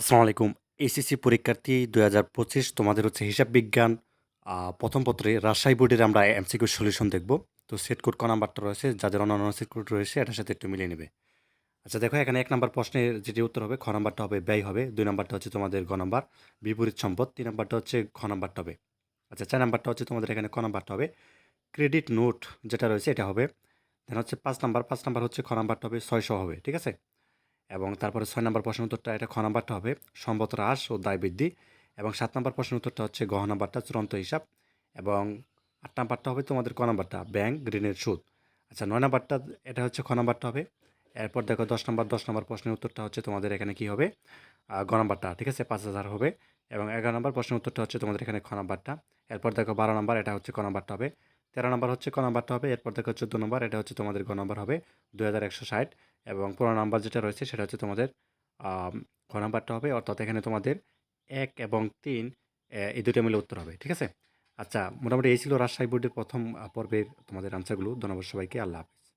আসসালামু আলাইকুম। এইচএসসি পরীক্ষার্থী দুই হাজার পঁচিশ, তোমাদের হচ্ছে হিসাব বিজ্ঞান প্রথম পত্রে রাজশাহী বোর্ডের আমরা এমসিকিউ সলিউশন দেখব। তো সেট কোড ক নাম্বারটা রয়েছে, যাদের অন্যান্য সেট কোড রয়েছে, এটার সাথে একটু মিলিয়ে নেবে। আচ্ছা দেখো, এখানে এক নাম্বার প্রশ্নের যেটি উত্তর হবে, খ নাম্বারটা হবে ব্যয় হবে, দুই নাম্বারটা হচ্ছে তোমাদের গ নাম্বার, বিপরীত সম্পদ, তিন নাম্বারটা হচ্ছে খ নাম্বারটা হবে। আচ্ছা চার নাম্বারটা হচ্ছে তোমাদের এখানে ক নাম্বারটা হবে, ক্রেডিট নোট যেটা রয়েছে, এটা হবে। দেন হচ্ছে পাঁচ নাম্বার পাঁচ নাম্বার হচ্ছে খ নাম্বারটা হবে, ছয়শো হবে, ঠিক আছে? এবং তারপরে ছয় নম্বর প্রশ্ন উত্তরটা, এটা খ হবে, সম্পদ হ্রাস ও দায় বৃদ্ধি। এবং সাত নম্বর প্রশ্ন উত্তরটা হচ্ছে গহ নাম্বারটা, চূড়ান্ত হিসাব। এবং আট নাম্বারটা হবে তোমাদের ক নাম্বারটা, ব্যাংক ঋণের সুদ। আচ্ছা নয় নাম্বারটা, এটা হচ্ছে খ হবে। এরপর দেখো দশ নম্বর দশ নম্বর প্রশ্নের উত্তরটা হচ্ছে তোমাদের এখানে কি হবে? গ ঠিক আছে? পাঁচ হাজার হবে। এবং এগারো নম্বর প্রশ্নের উত্তরটা হচ্ছে তোমাদের এখানে খ নাম্বারটা। এরপর দেখো বারো নম্বর, এটা হচ্ছে ক নাম্বারটা হবে। তেরো নম্বর হচ্ছে ক নাম্বারটা হবে। এরপর দেখো চোদ্দ নম্বর, এটা হচ্ছে তোমাদের গ নাম্বার হবে। দু হাজার একশো ষাট। এবং পুরো নাম্বার যেটা রয়েছে সেটা হচ্ছে তোমাদের ঘ নাম্বারটা হবে, অর্থাৎ এখানে তোমাদের এক এবং তিন এই দুটো মিলে উত্তর হবে, ঠিক আছে? আচ্ছা মোটামুটি এই ছিল রাজশাহী বোর্ডের প্রথম পর্বের তোমাদের আনসারগুলো ধন্যবাদ সবাইকে, আল্লাহ হাফিজ।